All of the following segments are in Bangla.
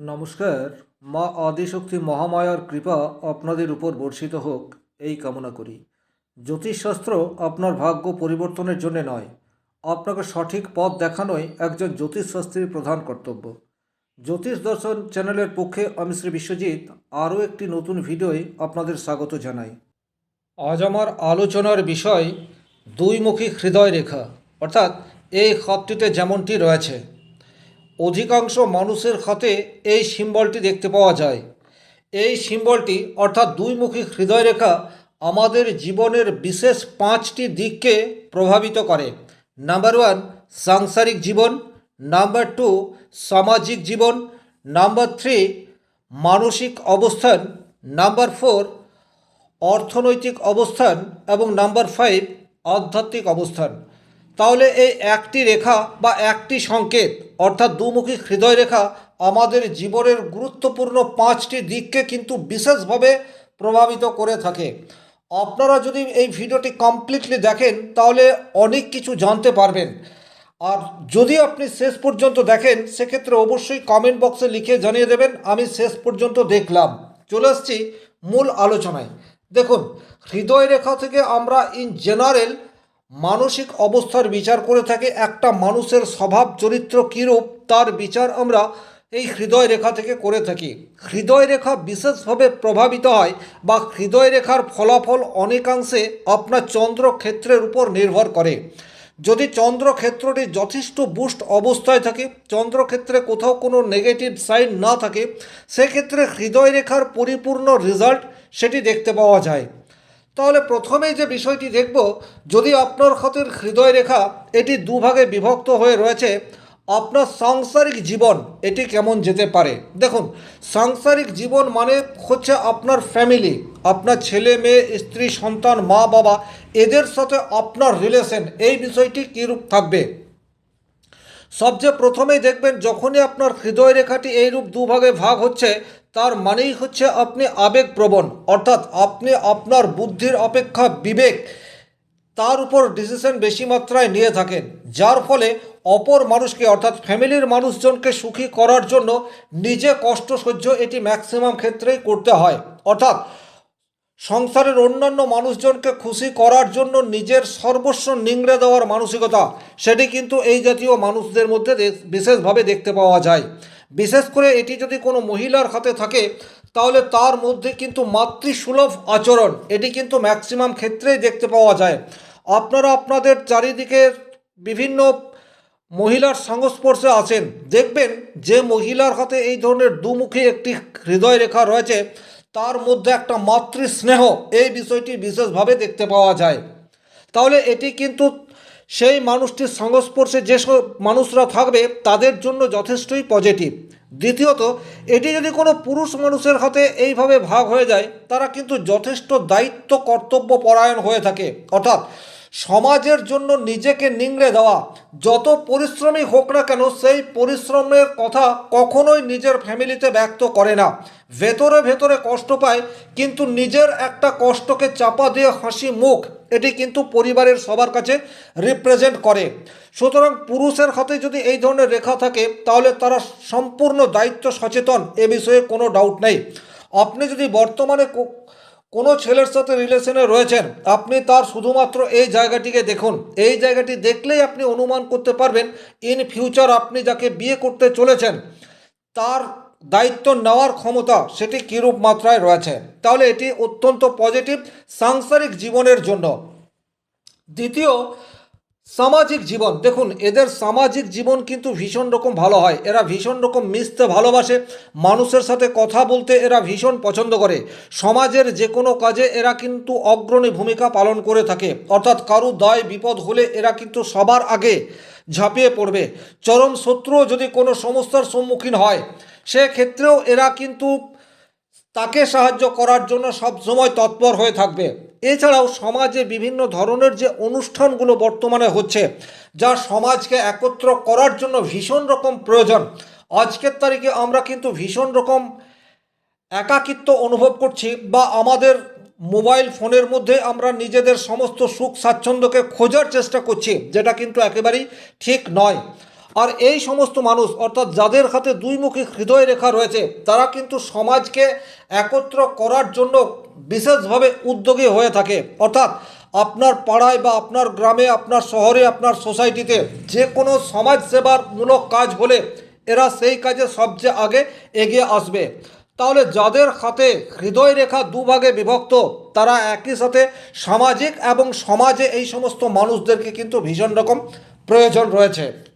নমস্কার, মা আদিশক্তি মহামায়ার কৃপা আপনাদের উপর বর্ষিত হোক, এই কামনা করি। জ্যোতিষশাস্ত্র আপনার ভাগ্য পরিবর্তনের জন্য নয়, আপনাকে সঠিক পথ দেখানোই একজন জ্যোতিষশাস্ত্রীর প্রধান কর্তব্য। জ্যোতিষ দর্শন চ্যানেলের পক্ষে আমি শ্রী বিশ্বজিৎ, আরও একটি নতুন ভিডিওয় আপনাদের স্বাগত জানাই। আজ আমার আলোচনার বিষয়, দুইমুখী হৃদয় রেখা অর্থাৎ এই খাতটিতে যেমনটি রয়েছে অধিকাংশ মানুষের হাতে এই সিম্বলটি দেখতে পাওয়া যায়। এই সিম্বলটি অর্থাৎ দুইমুখী হৃদয় রেখা আমাদের জীবনের বিশেষ পাঁচটি দিককে প্রভাবিত করে। নাম্বার ওয়ান, সাংসারিক জীবন। নাম্বার টু, সামাজিক জীবন। নাম্বার থ্রি, মানসিক অবস্থান। নাম্বার ফোর, অর্থনৈতিক অবস্থান। এবং নাম্বার ফাইভ, আধ্যাত্মিক অবস্থান। তাহলে এই একটি রেখা বা একটি সংকেত, অর্থাৎ দুমুখী হৃদয় রেখা, আমাদের জীবনের গুরুত্বপূর্ণ পাঁচটি দিককে কিন্তু বিশেষভাবে প্রভাবিত করে থাকে। আপনারা যদি এই ভিডিওটি কমপ্লিটলি দেখেন, তাহলে অনেক কিছু জানতে পারবেন। আর যদি আপনি শেষ পর্যন্ত দেখেন, সেক্ষেত্রে অবশ্যই কমেন্ট বক্সে লিখে জানিয়ে দেবেন, আমি শেষ পর্যন্ত দেখলাম। চলে আসছি মূল আলোচনায়। দেখুন, হৃদয় রেখা থেকে আমরা ইন জেনারেল মানসিক অবস্থার বিচার করে থাকে একটা মানুষের স্বভাব চরিত্র কীরূপ, তার বিচার আমরা এই হৃদয় রেখা থেকে করে থাকি। হৃদয় রেখা বিশেষভাবে প্রভাবিত হয় বা হৃদয় রেখার ফলাফল অনেকাংশে আপনার চন্দ্র ক্ষেত্রের উপর নির্ভর করে। যদি চন্দ্রক্ষেত্রটি যথেষ্ট বুস্ট অবস্থায় থাকে, চন্দ্রক্ষেত্রে কোথাও কোনো নেগেটিভ সাইন না থাকে, সেক্ষেত্রে হৃদয় রেখার পরিপূর্ণ রেজাল্ট সেটি দেখতে পাওয়া যায়। তাহলে প্রথমেই যে বিষয়টি দেখব, যদি আপনার হাতের হৃদয় রেখা এটি দুভাগে বিভক্ত হয়ে রয়েছে, আপনার সাংসারিক জীবন এটি কেমন যেতে পারে? দেখুন, সাংসারিক জীবন মানে হচ্ছে আপনার ফ্যামিলি আপনার ছেলে, মেয়ে, স্ত্রী, সন্তান, মা, বাবা, এদের সাথে আপনার রিলেশন এই বিষয়টি কীরূপ থাকবে? সবচেয়ে প্রথমেই দেখবেন যখনই আপনার হৃদয় রেখাটি এইরূপ দুভাগে ভাগ হচ্ছে, তার মানেই হচ্ছে আপনি আবেগপ্রবণ, অর্থাৎ আপনি আপনার বুদ্ধির অপেক্ষা বিবেক, তার উপর ডিসিশন বেশি মাত্রায় নিয়ে থাকেন, যার ফলে অপর মানুষকে, অর্থাৎ ফ্যামিলির মানুষজনকে সুখী করার জন্য নিজে কষ্ট সহ্য এটি ম্যাক্সিমাম ক্ষেত্রেই করতে হয়। অর্থাৎ সংসারের অন্যান্য মানুষজনকে খুশি করার জন্য নিজের সর্বস্ব নিংড়ে দেওয়ার মানসিকতা, সেটি কিন্তু এই জাতীয় মানুষদের মধ্যে বিশেষভাবে দেখতে পাওয়া যায়। বিশেষ করে এটি যদি কোনো মহিলার হাতে থাকে, তাহলে তার মধ্যে কিন্তু মাতৃসুলভ আচরণ, এটি কিন্তু ম্যাক্সিমাম ক্ষেত্রেই দেখতে পাওয়া যায়। আপনারা আপনাদের চারিদিকে বিভিন্ন মহিলার সংস্পর্শে আছেন, দেখবেন যে মহিলার হাতে এই ধরনের দুমুখী একটি হৃদয় রেখা রয়েছে তার মধ্যে একটা মাতৃ স্নেহ এই বিষয়টি বিশেষভাবে দেখতে পাওয়া যায়। তাহলে এটি কিন্তু সেই মানুষটির সংস্পর্শে যেসব মানুষরা থাকবে, তাদের জন্য যথেষ্টই পজিটিভ। দ্বিতীয়ত, এটি যদি কোনো পুরুষ মানুষের হাতে এইভাবে ভাগ হয়ে যায়, তারা কিন্তু যথেষ্ট দায়িত্ব কর্তব্য পরায়ণ হয়ে থাকে। অর্থাৎ সমাজের জন্য নিজেকে নিংড়ে দেওয়া। যত পরিশ্রমী হোক না কেন, সেই পরিশ্রমের কথা কখনোই নিজের ফ্যামিলিতে ব্যক্ত করে না। ভেতরে ভেতরে কষ্ট পায়, কিন্তু নিজের একটা কষ্টকে চাপা দিয়ে হাসি মুখ, এটি কিন্তু পরিবারের সবার কাছে রিপ্রেজেন্ট করে। সুতরাং পুরুষের হাতে যদি এই ধরনের রেখা থাকে, তাহলে তারা সম্পূর্ণ দায়িত্ব সচেতন, এ বিষয়ে কোনো ডাউট নেই। আপনি যদি বর্তমানে কোনো ছেলের সাথে রিলেশনে রয়েছেন, আপনি তার শুধুমাত্র এই জায়গাটিকে দেখুন। এই জায়গাটি দেখলেই আপনি অনুমান করতে পারবেন ইন ফিউচার আপনি যাকে বিয়ে করতে চলেছেন, তার দায়িত্ব নেওয়ার ক্ষমতা সেটি কীরূপ মাত্রায় রয়েছে। তাহলে এটি অত্যন্ত পজিটিভ সাংসারিক জীবনের জন্য। দ্বিতীয় সামাজিক জীবন। দেখুন, এদের সামাজিক জীবন কিন্তু ভীষণ রকম ভালো হয়। এরা ভীষণ রকম মিশতে ভালোবাসে, মানুষের সাথে কথা বলতে এরা ভীষণ পছন্দ করে। সমাজের যে কোনো কাজে এরা কিন্তু অগ্রণী ভূমিকা পালন করে থাকে। অর্থাৎ কারু দায়, বিপদ হলে এরা কিন্তু সবার আগে ঝাঁপিয়ে পড়বে। চরম শত্রুও যদি কোনো সমস্যার সম্মুখীন হয়, সেক্ষেত্রেও এরা কিন্তু তাকে সাহায্য করার জন্য সব সময় তৎপর হয়ে থাকবে। এছাড়াও সমাজে বিভিন্ন ধরনের যে অনুষ্ঠানগুলো বর্তমানে হচ্ছে, যা সমাজকে একত্র করার জন্য ভীষণ রকম প্রয়োজন। আজকের তারিখে আমরা কিন্তু ভীষণ রকম একাকিত্ব অনুভব করছি বা আমাদের মোবাইল ফোনের মধ্যে আমরা নিজেদের সমস্ত সুখ স্বাচ্ছন্দ্যকে খোঁজার চেষ্টা করছি, যেটা কিন্তু একেবারেই ঠিক নয়। আর এই সমস্ত মানুষ, অর্থাৎ যাদের হাতে দুইমুখী হৃদয় রেখা রয়েছে, তারা কিন্তু সমাজকে একত্র করার জন্য বিশেষভাবে উদ্যোগী হয়ে থাকে। অর্থাৎ আপনার পাড়ায় বা আপনার গ্রামে, আপনার শহরে, আপনার সোসাইটিতে যে কোনো সমাজসেবামূলক কাজ হলে এরা সেই কাজে সবচেয়ে আগে এগিয়ে আসবে। তাহলে যাদের হাতে হৃদয় রেখা দুভাগে বিভক্ত, তারা একই সাথে সামাজিক এবং সমাজে এই সমস্ত মানুষদেরকে কিন্তু ভীষণ রকম প্রয়োজন রয়েছে।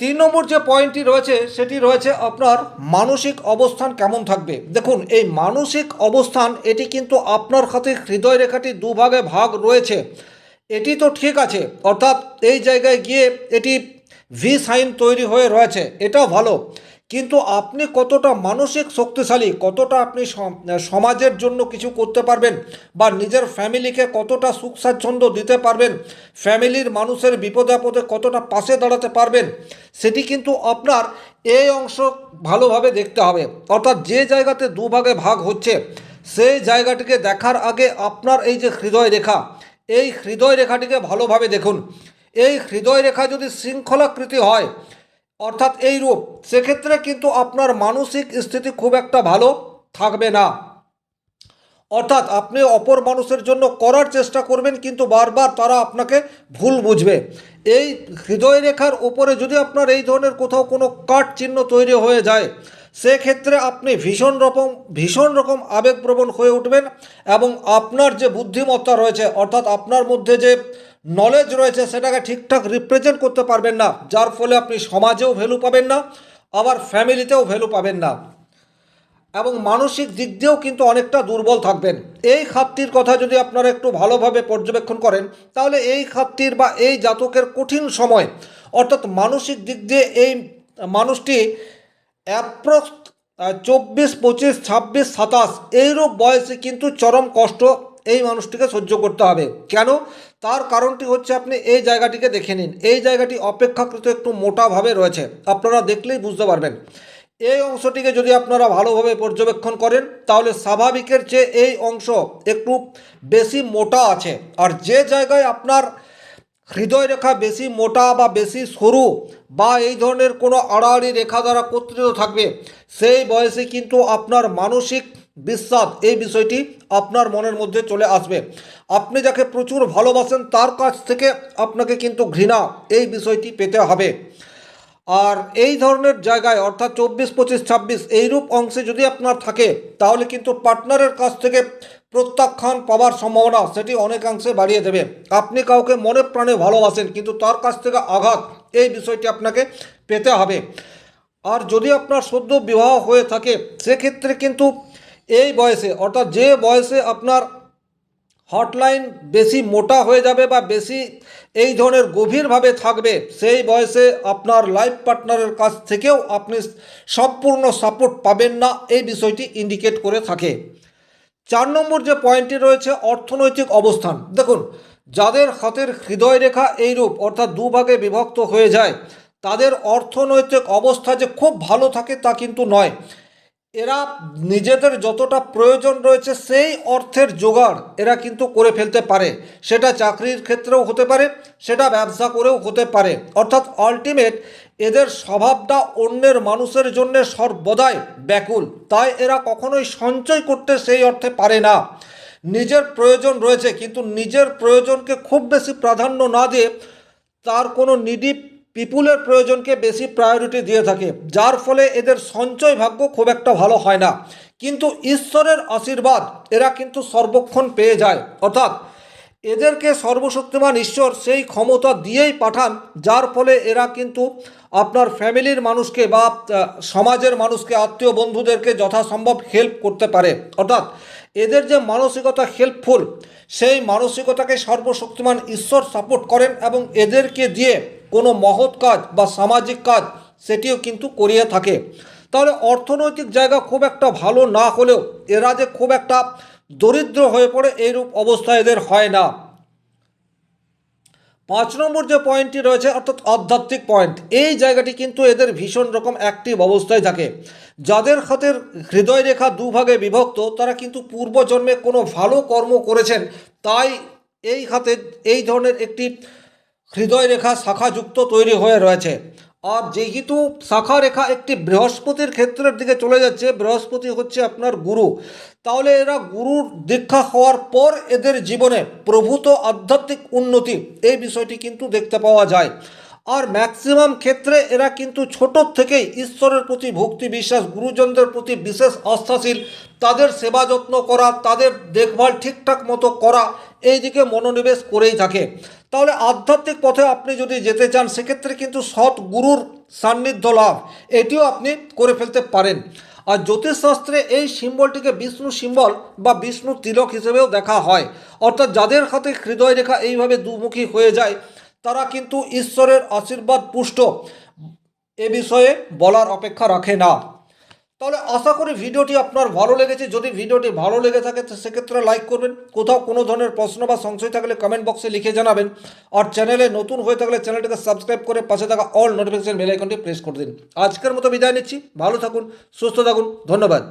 তিন নম্বর যে পয়েন্টটি রয়েছে, সেটি রয়েছে আপনার মানসিক অবস্থান কেমন থাকবে? দেখুন, এই মানসিক অবস্থান, এটি কিন্তু আপনার হাতে হৃদয় রেখাটি দুভাগে ভাগ রয়েছে। এটি তো ঠিক আছে, অর্থাৎ এই জায়গায় গিয়ে এটি ভি সাইন তৈরি হয়ে রয়েছে, এটাও ভালো। কিন্তু আপনি কতটা মানসিক শক্তিশালী, কতটা আপনি সম- সমাজের জন্য কিছু করতে পারবেন বা নিজের ফ্যামিলিকে কতটা সুখ স্বাচ্ছন্দ্য দিতে পারবেন, ফ্যামিলির মানুষের বিপদে আপদে কতটা পাশে দাঁড়াতে পারবেন, সেটি কিন্তু আপনার এই অংশ ভালোভাবে দেখতে হবে। অর্থাৎ যে জায়গাতে দুভাগে ভাগ হচ্ছে, সেই জায়গাটিকে দেখার আগে আপনার এই যে হৃদয় রেখা, এই হৃদয় রেখাটিকে ভালোভাবে দেখুন। এই হৃদয় রেখা যদি শৃঙ্খলাকৃতি হয় অর্থাৎ এই রূপ, সেক্ষেত্রে কিন্তু আপনার মানসিক স্থিতি খুব একটা ভালো থাকবে না। অর্থাৎ আপনি অপর মানুষের জন্য করার চেষ্টা করবেন, কিন্তু বারবার তারা আপনাকে ভুল বুঝবে। এই হৃদয় রেখার ওপরে যদি আপনার এই ধরনের কোথাও কোনো কাট চিহ্ন তৈরি হয়ে যায় সেক্ষেত্রে আপনি ভীষণ রকম ভীষণ রকম আবেগপ্রবণ হয়ে উঠবেন এবং আপনার যে বুদ্ধিমত্তা রয়েছে, অর্থাৎ আপনার মধ্যে যে নলেজ রয়েছে, সেটাকে ঠিকঠাক রিপ্রেজেন্ট করতে পারবেন না, যার ফলে আপনি সমাজেও ভ্যালু পাবেন না, আবার ফ্যামিলিতেও ভ্যালু পাবেন না। এবং মানসিক দিক দিয়েও কিন্তু অনেকটা দুর্বল থাকবেন। এই খাতটির কথা যদি আপনারা একটু ভালোভাবে পর্যবেক্ষণ করেন, তাহলে এই খাতটির বা এই জাতকের কঠিন সময়, অর্থাৎ মানসিক দিক দিয়ে এই মানুষটি অ্যাপ্রক্স চব্বিশ, পঁচিশ, ছাব্বিশ, সাতাশ, এইরূপ বয়সে কিন্তু চরম কষ্ট এই মানুষটিকে সহ্য করতে হবে। কেন? তার কারণটি হচ্ছে আপনি এই জায়গাটিকে দেখে নিন। এই জায়গাটি অপেক্ষাকৃত একটু মোটাভাবে রয়েছে। আপনারা দেখলেই বুঝতে পারবেন। এই অংশটিকে যদি আপনারা ভালোভাবে পর্যবেক্ষণ করেন, তাহলে স্বাভাবিকের চেয়ে এই অংশ একটু বেশি মোটা আছে। আর যে জায়গায় আপনার হৃদয় রেখা বেশি, মোটা বা বেশি, সরু বা এই ধরনের কোনো আড়াআড়ি রেখা দ্বারা কর্তৃত থাকবে। সেই বয়সে কিন্তু আপনার মানসিক বিশ্বাস এই বিষয়টি আপনার মনের মধ্যে চলে আসবে। আপনি যাকে প্রচুর ভালোবাসেন, তার কাছ থেকে আপনাকে কিন্তু ঘৃণা এই বিষয়টি পেতে হবে। আর এই ধরনের জায়গায়, অর্থাৎ চব্বিশ, পঁচিশ, ছাব্বিশ, এইরূপ অংশে যদি আপনার থাকে, তাহলে কিন্তু পার্টনারের কাছ থেকে প্রত্যাখ্যান পাওয়ার সম্ভাবনা সেটি অনেকাংশে বাড়িয়ে দেবে। আপনি কাউকে মনে প্রাণে ভালোবাসেন, কিন্তু তার কাছ থেকে আঘাত, এই বিষয়টি আপনাকে পেতে হবে। আর যদি আপনার সদ্য বিবাহ হয়ে থাকে, সেক্ষেত্রে কিন্তু এই বয়সে, অর্থাৎ যে বয়সে আপনার হটলাইন বেশি মোটা হয়ে যাবে বা বেশি এই ধরনের গভীরভাবে থাকবে, সেই বয়সে আপনার লাইফ পার্টনারের কাছ থেকেও আপনি সম্পূর্ণ সাপোর্ট পাবেন না, এই বিষয়টি ইন্ডিকেট করে থাকে। চার নম্বর যে পয়েন্টটি রয়েছে, অর্থনৈতিক অবস্থান। দেখুন, যাদের হাতের হৃদয় রেখা এইরূপ, অর্থাৎ দুভাগে বিভক্ত হয়ে যায়, তাদের অর্থনৈতিক অবস্থা যে খুব ভালো থাকে তা কিন্তু নয়। এরা নিজেদের যতটা প্রয়োজন রয়েছে সেই অর্থের জোগাড় এরা কিন্তু করে ফেলতে পারে। সেটা চাকরির ক্ষেত্রেও হতে পারে, সেটা ব্যবসা করেও হতে পারে। অর্থাৎ আলটিমেট এদের স্বভাবটা অন্যের মানুষের জন্য সর্বদাই ব্যাকুল। তাই এরা কখনোই সঞ্চয় করতে সেই অর্থে পারে না। নিজের প্রয়োজন রয়েছে, কিন্তু নিজের প্রয়োজনকে খুব বেশি প্রাধান্য না দিয়ে তার কোনো নিডি পিপুলের প্রয়োজনকে বেশি প্রায়োরিটি দিয়ে থাকে, যার ফলে এদের সঞ্চয় ভাগ্য খুব একটা ভালো হয় না। কিন্তু ঈশ্বরের আশীর্বাদ, এরা কিন্তু সর্বক্ষণ পেয়ে যায়। অর্থাৎ এদেরকে সর্বশক্তিমান ঈশ্বর সেই ক্ষমতা দিয়েই পাঠান, যার ফলে এরা কিন্তু আপনার ফ্যামিলির মানুষকে বা সমাজের মানুষকে, আত্মীয় বন্ধুদেরকে যথাসম্ভব হেল্প করতে পারে। অর্থাৎ এদের যে মানসিকতা হেল্পফুল সেই মানসিকতাকে সর্বশক্তিমান ঈশ্বর সাপোর্ট করেন এবং এদেরকে দিয়ে কোনো মহৎ কাজ বা সামাজিক কাজ সেটিও কিন্তু করিয়ে থাকে। তাহলে অর্থনৈতিক জায়গা খুব একটা ভালো না হলেও এরা যে খুব একটা দরিদ্র হয়ে পড়ে এইরূপ অবস্থা এদের হয় না। পাঁচ নম্বর যে পয়েন্টটি রয়েছে, অর্থাৎ আধ্যাত্মিক পয়েন্ট এই জায়গাটি কিন্তু এদের ভীষণ রকম অ্যাক্টিভ অবস্থায় থাকে। যাদের হাতের হৃদয় রেখা দুভাগে বিভক্ত, তারা কিন্তু পূর্বজন্মে কোনো ভালো কর্ম করেছেন, তাই এই হাতে এই ধরনের একটি হৃদয় রেখা শাখাযুক্ত তৈরি হয়ে রয়েছে। আর যেহেতু শাখা রেখা একটি বৃহস্পতির ক্ষেত্রের দিকে চলে যাচ্ছে, বৃহস্পতি হচ্ছে আপনার গুরু। তাহলে এরা গুরুর দীক্ষা হওয়ার পর এদের জীবনে প্রভূত আধ্যাত্মিক উন্নতি, এই বিষয়টি কিন্তু দেখতে পাওয়া যায়। আর ম্যাক্সিমাম ক্ষেত্রে এরা কিন্তু ছোট থেকেই ঈশ্বরের প্রতি ভক্তি বিশ্বাস, গুরুজনদের প্রতি বিশেষ আস্থাশীল, তাদের সেবা যত্ন করা, তাদের দেখভাল ঠিকঠাক মতো করা এই দিকে মনোনিবেশ করেই থাকে। তাহলে আধ্যাত্মিক পথে আপনি যদি যেতে চান, সেক্ষেত্রে কিন্তু সৎ গুরুর সান্নিধ্য লাভ। এটিও আপনি করে ফেলতে পারেন। আর জ্যোতিষশাস্ত্রে এই সিম্বলটিকে বিষ্ণু সিম্বল বা বিষ্ণু তিলক হিসেবেও দেখা হয়। অর্থাৎ যাদের হাতে হৃদয় রেখা এইভাবে দুমুখী হয়ে যায়, তারা কিন্তু ঈশ্বরের আশীর্বাদ পুষ্ট। এ বিষয়ে বলার অপেক্ষা রাখে না। তাহলে আশা করি ভিডিওটি আপনার ভালো লেগেছে। যদি ভিডিওটি ভালো লেগে থাকে, তো সেক্ষেত্রে লাইক করবেন। কোথাও কোনো ধরনের প্রশ্ন বা সংশয় থাকলে কমেন্ট বক্সে লিখে জানাবেন। আর চ্যানেলে নতুন হয়ে থাকলে চ্যানেলটিকে সাবস্ক্রাইব করে পাশে থাকা অল নোটিফিকেশন বেল আইকনটি প্রেস করে দিন। আজকের মতো বিদায় নিচ্ছি। ভালো থাকুন, সুস্থ থাকুন। ধন্যবাদ।